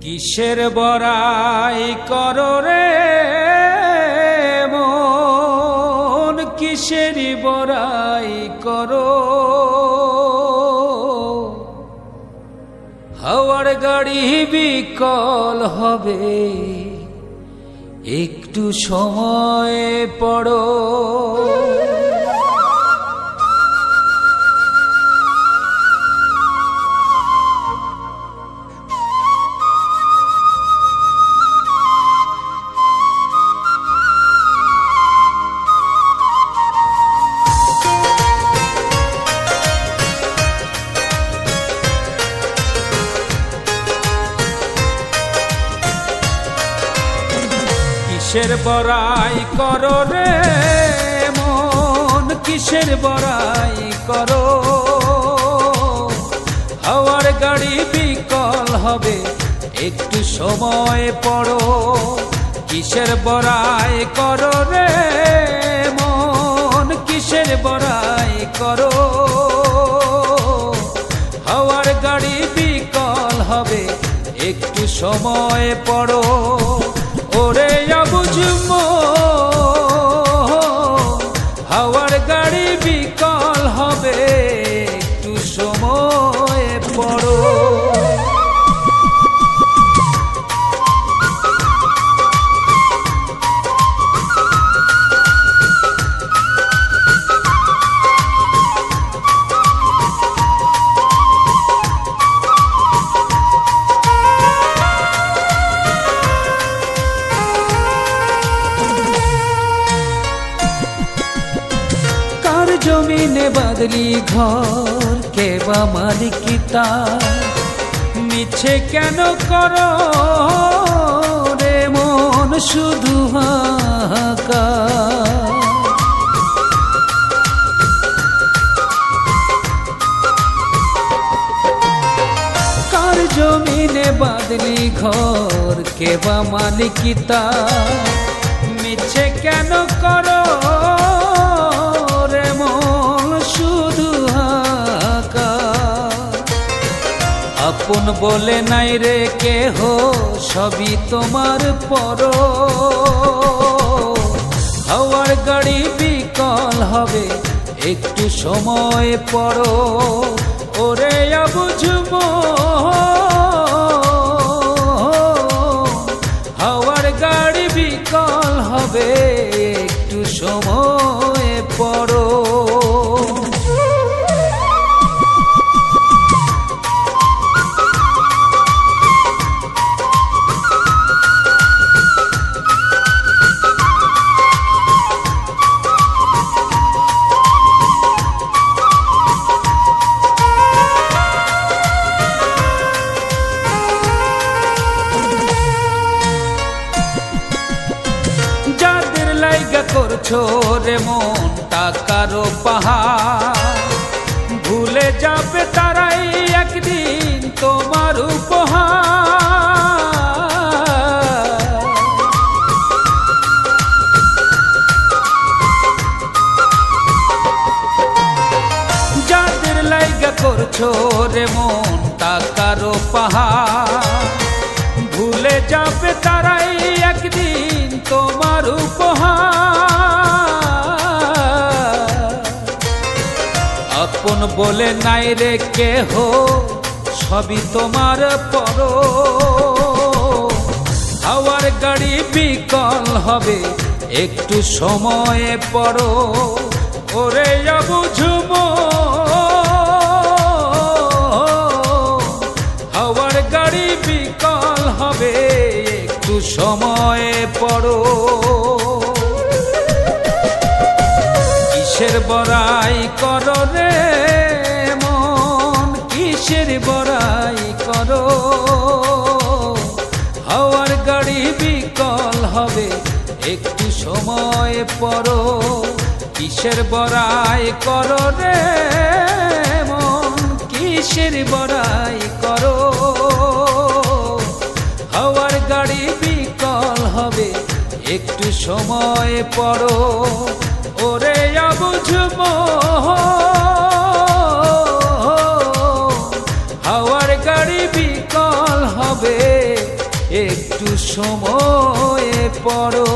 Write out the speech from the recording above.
কিসের বড়াই করো রে মন? কিসেরই বড়াই করো? হাওয়ার গাড়ি বিকল হবে, একটু সময় পড়ো। কিসের বড়াই করো রে মন? কিসের বড়াই করো? হাওয়ার গাড়ি বিকল হবে, একটু সময় পড়ো। কিসের বড়াই করো রে মন? কিসের বড়াই করো? হাওয়ার গাড়ি বিকল হবে, একটু সময় পড়ো। বাদলি ঘর কে মালিকিতা মিছে কেন করো রে মন শুধু হাকা কার জমিনে বাদলি ঘর কে মালিকিতা মিছে কেন করো আপন বলে নাই রে কেহ, সবই তোমার পর হাওয়ার গাড়ি বিকল হবে, একটু সময় পর ওরে বুঝব লাইগা করছ রে মন টাকারও পাহাড় ভুলে যাবে তারাই একদিন তোমার উপহার। যাদের লাইগা করছ রে মন টাকারও পাহাড় ভুলে যাবে তারাই একদিন তোমার উপহার। বলে নাই রে কেহ, সবই তোমার পর হাওয়ার গাড়ি বিকল হবে, একটু সময়ে পড়ো। ওরে বুঝব হাওয়ার গাড়ি বিকল হবে, একটু সময়ে পড়ো। কিসের বড়াই করো হবে একটু সময় পড়ো কিসের বড়াই করো রে মন? কিসের বড়াই করো? হাওয়ার গাড়ি বিকল হবে, একটু সময় পড়ো ওরে বুঝব হাওয়ার গাড়ি বিকল হবে। একটু সময়ে পড়ো।